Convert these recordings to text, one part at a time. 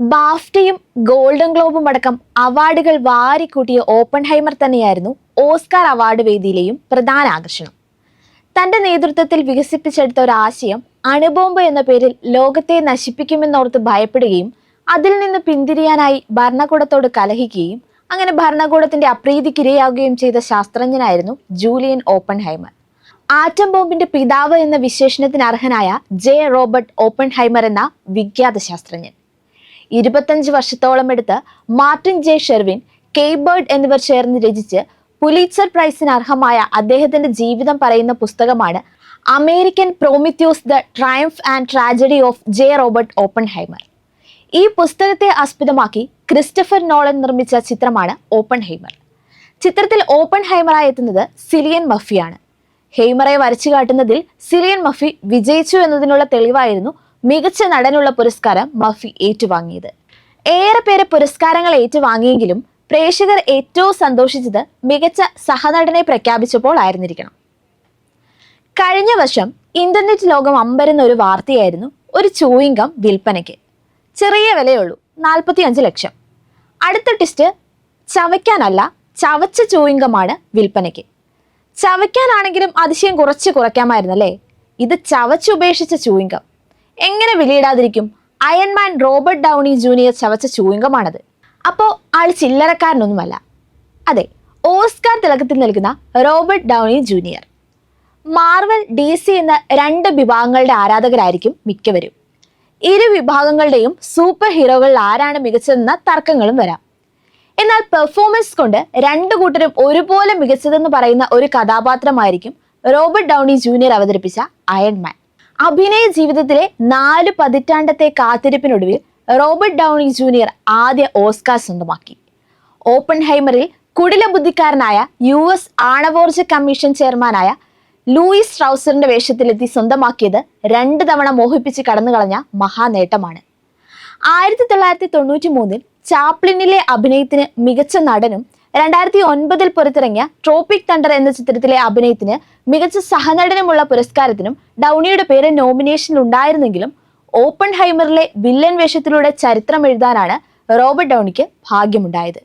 ബാഫ്റ്റയും golden ഗ്ലോബും അടക്കം അവാർഡുകൾ വാരിക്കൂട്ടിയ open ഹൈമർ തന്നെയായിരുന്നു ഓസ്കാർ അവാർഡ് വേദിയിലെയും പ്രധാന ആകർഷണം. തന്റെ നേതൃത്വത്തിൽ വികസിപ്പിച്ചെടുത്ത ഒരു ആശയം അണുബോംബ് എന്ന പേരിൽ ലോകത്തെ നശിപ്പിക്കുമെന്നോർത്ത് ഭയപ്പെടുകയും അതിൽ നിന്ന് പിന്തിരിയാനായി ഭരണകൂടത്തോട് കലഹിക്കുകയും അങ്ങനെ ഭരണകൂടത്തിന്റെ അപ്രീതിക്കിരയാകുകയും ചെയ്ത ശാസ്ത്രജ്ഞനായിരുന്നു ജൂലിയൻ ഓപ്പൺ ഹൈമർ ആറ്റം ബോംബിന്റെ പിതാവ് എന്ന വിശേഷണത്തിന് അർഹനായ ജെ റോബർട്ട് ഓപ്പൺ ഹൈമർ എന്ന വിഖ്യാത ശാസ്ത്രജ്ഞൻ. ഇരുപത്തഞ്ച് വർഷത്തോളം എടുത്ത് മാർട്ടിൻ ജെ ഷെർവിൻ കെയ്ബേർഡ് എന്നിവർ ചേർന്ന് രചിച്ച് പുലീച്ചർ പ്രൈസിന് അർഹമായ അദ്ദേഹത്തിന്റെ ജീവിതം പറയുന്ന പുസ്തകമാണ് American Prometheus the triumph and tragedy of J Robert Oppenheimer ഈ പുസ്തകത്തെ ആസ്പദമാക്കി ക്രിസ്റ്റഫർ നോളൻ നിർമ്മിച്ച ചിത്രമാണ് ഓപ്പൺ ഹൈമർ ചിത്രത്തിൽ ഓപ്പൺ ഹൈമറായി എത്തുന്നത് സിലിയൻ മഫിയാണ്. ഹെയ്മറെ വരച്ചു കാട്ടുന്നതിൽ സിലിയൻ മഫി വിജയിച്ചു എന്നതിനുള്ള തെളിവായിരുന്നു മികച്ച നടനുള്ള പുരസ്കാരം മഫി ഏറ്റുവാങ്ങിയത്. ഏറെ പേരെ പുരസ്കാരങ്ങൾ ഏറ്റുവാങ്ങിയെങ്കിലും പ്രേക്ഷകർ ഏറ്റവും സന്തോഷിച്ചത് മികച്ച സഹനടനെ പ്രഖ്യാപിച്ചപ്പോൾ ആയിരുന്നിരിക്കണം കഴിഞ്ഞ വർഷം ഇന്റർനെറ്റ് ലോകം അമ്പരുന്ന ഒരു വാർത്തയായിരുന്നു ഒരു ചൂയിങ്കം വിൽപ്പനയ്ക്ക്. ചെറിയ വിലയുള്ളൂ നാൽപ്പത്തി അഞ്ച് ലക്ഷം. അടുത്ത ടെസ്റ്റ് ചവയ്ക്കാനല്ല ചവച്ച ചൂയിങ്കമാണ് വിൽപ്പനയ്ക്ക്. ചവയ്ക്കാനാണെങ്കിലും അതിശയം കുറച്ച് കുറയ്ക്കാമായിരുന്നല്ലേ? ഇത് ചവച്ചുപേക്ഷിച്ച ചൂയിങ്കം എങ്ങനെ വിലയിടാതിരിക്കും? Iron Man Robert Downey Junior ചവച്ച ചൂയിങ്കമാണത്. അപ്പോൾ ആൾ ചില്ലറക്കാരനൊന്നുമല്ല. അതെ ഓസ്കാർ തിളക്കത്തിൽ നൽകുന്ന Robert Downey Junior Marvel D C എന്ന രണ്ട് വിഭാഗങ്ങളുടെ ആരാധകരായിരിക്കും മിക്കവരും. ഇരു വിഭാഗങ്ങളുടെയും സൂപ്പർ ഹീറോകളിൽ ആരാണ് മികച്ചതെന്ന തർക്കങ്ങളും വരാം. എന്നാൽ പെർഫോമൻസ് കൊണ്ട് രണ്ടു കൂട്ടരും ഒരുപോലെ മികച്ചതെന്ന് പറയുന്ന ഒരു കഥാപാത്രമായിരിക്കും റോബർട്ട് ഡൗണി ജൂനിയർ അവതരിപ്പിച്ച അയൺമാൻ അഭിനയ ജീവിതത്തിലെ നാല് പതിറ്റാണ്ടത്തെ കാത്തിരിപ്പിനൊടുവിൽ റോബർട്ട് ഡൗണി ജൂനിയർ ആദ്യ ഓസ്കാർ സ്വന്തമാക്കി. ഓപ്പൺ ഹൈമറിൽ കുടില ബുദ്ധിക്കാരനായ യു എസ് ആണവോർജ കമ്മീഷൻ ചെയർമാനായ ലൂയിസ് ട്രൗസറിന്റെ വേഷത്തിലെത്തി സ്വന്തമാക്കിയത് രണ്ട് തവണ മോഹിപ്പിച്ച് കടന്നു കളഞ്ഞ മഹാനേട്ടമാണ്. ആയിരത്തി തൊള്ളായിരത്തി തൊണ്ണൂറ്റി മൂന്നിൽ ചാപ്ലിനിലെ അഭിനയത്തിന് മികച്ച നടനും രണ്ടായിരത്തി ഒൻപതിൽ പുറത്തിറങ്ങിയ ട്രോപ്പിക് തണ്ടർ എന്ന ചിത്രത്തിലെ അഭിനയത്തിന് മികച്ച സഹനടനുമുള്ള പുരസ്കാരത്തിനും ഡൗണിയുടെ പേര് നോമിനേഷനിൽ ഉണ്ടായിരുന്നെങ്കിലും ഓപ്പൺ ഹൈമറിലെ വില്ലൻ വേഷത്തിലൂടെ ചരിത്രം എഴുതാനാണ് റോബർട്ട് ഡൗണിക്ക് ഭാഗ്യമുണ്ടായത്.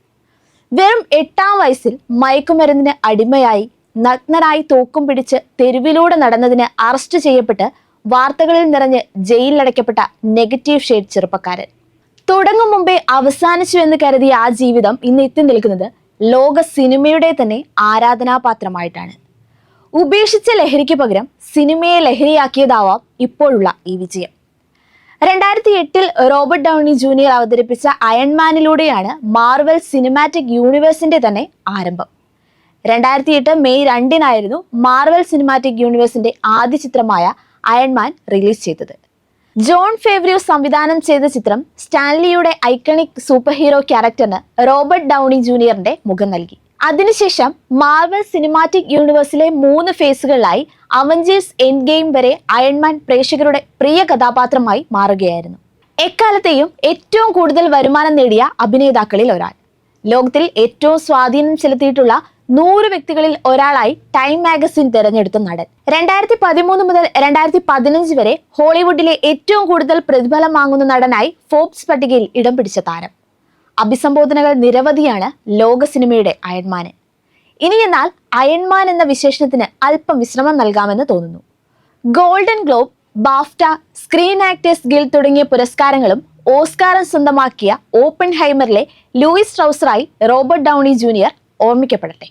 വെറും എട്ടാം വയസ്സിൽ മയക്കുമരുന്നിന് അടിമയായി നഗ്നരായി തോക്കും പിടിച്ച് തെരുവിലൂടെ നടന്നതിന് അറസ്റ്റ് ചെയ്യപ്പെട്ട് വാർത്തകളിൽ നിറഞ്ഞ് ജയിലിലടയ്ക്കപ്പെട്ട നെഗറ്റീവ് ഷെയ്ഡ് ചെറുപ്പക്കാരൻ. തുടങ്ങും മുമ്പേ അവസാനിച്ചു എന്ന് കരുതിയ ആ ജീവിതം ഇന്ന് എത്തി നിൽക്കുന്നത് ലോക സിനിമയുടെ തന്നെ ആരാധനാപാത്രമായിട്ടാണ്. ഉപേക്ഷിച്ച ലഹരിക്ക് പകരം സിനിമയെ ലഹരിയാക്കിയതാവാം ഇപ്പോഴുള്ള ഈ വിജയം. രണ്ടായിരത്തി എട്ടിൽ റോബർട്ട് ഡൗണി ജൂനിയർ അവതരിപ്പിച്ച അയൺമാനിലൂടെയാണ് മാർവൽ സിനിമാറ്റിക് യൂണിവേഴ്സിന്റെ തന്നെ ആരംഭം. രണ്ടായിരത്തി എട്ട് മെയ് രണ്ടിനായിരുന്നു മാർവൽ സിനിമാറ്റിക് യൂണിവേഴ്സിന്റെ ആദ്യ ചിത്രമായ അയൺമാൻ റിലീസ് ചെയ്തത്. ജോൺ ഫേവ്രിയോ സംവിധാനം ചെയ്ത ചിത്രം സ്റ്റാൻലിയുടെ ഐക്കണിക് സൂപ്പർ ഹീറോ ക്യാരക്ടറിന് റോബർട്ട് ഡൗണി ജൂനിയറിന്റെ മുഖം നൽകി. അതിനുശേഷം മാർവൽ സിനിമാറ്റിക് യൂണിവേഴ്സിലെ മൂന്ന് ഫേസുകളിലായി അവഞ്ചേഴ്സ് എൻ ഗെയിം വരെ അയൺമാൻ പ്രേക്ഷകരുടെ പ്രിയ കഥാപാത്രമായി മാറുകയായിരുന്നു. എക്കാലത്തെയും ഏറ്റവും കൂടുതൽ വരുമാനം നേടിയ അഭിനേതാക്കളിൽ ഒരാൾ. ലോകത്തിൽ ഏറ്റവും സ്വാധീനം ചെലുത്തിയിട്ടുള്ള നൂറ് വ്യക്തികളിൽ ഒരാളായി ടൈം മാഗസിൻ തിരഞ്ഞെടുത്ത നടൻ. രണ്ടായിരത്തി പതിമൂന്ന് മുതൽ രണ്ടായിരത്തി പതിനഞ്ച് വരെ ഹോളിവുഡിലെ ഏറ്റവും കൂടുതൽ പ്രതിഫലം വാങ്ങുന്ന നടനായി ഫോബ്സ് പട്ടികയിൽ ഇടം പിടിച്ച താരം. അഭിസംബോധനകൾ നിരവധിയാണ് ലോക സിനിമയുടെ അയൺമാന്. ഇനി എന്നാൽ അയൺമാൻ എന്ന വിശേഷണത്തിന് അല്പം വിശ്രമം നൽകാമെന്ന് തോന്നുന്നു. Golden Globe BAFTA Screen Actors Guild തുടങ്ങിയ പുരസ്കാരങ്ങളും ഓസ്കാറും സ്വന്തമാക്കിയ ഓപ്പൺ ഹൈമറിലെ ലൂയിസ് ട്രൗസറായി Robert Downey Junior ഓർമ്മിക്കപ്പെടട്ടെ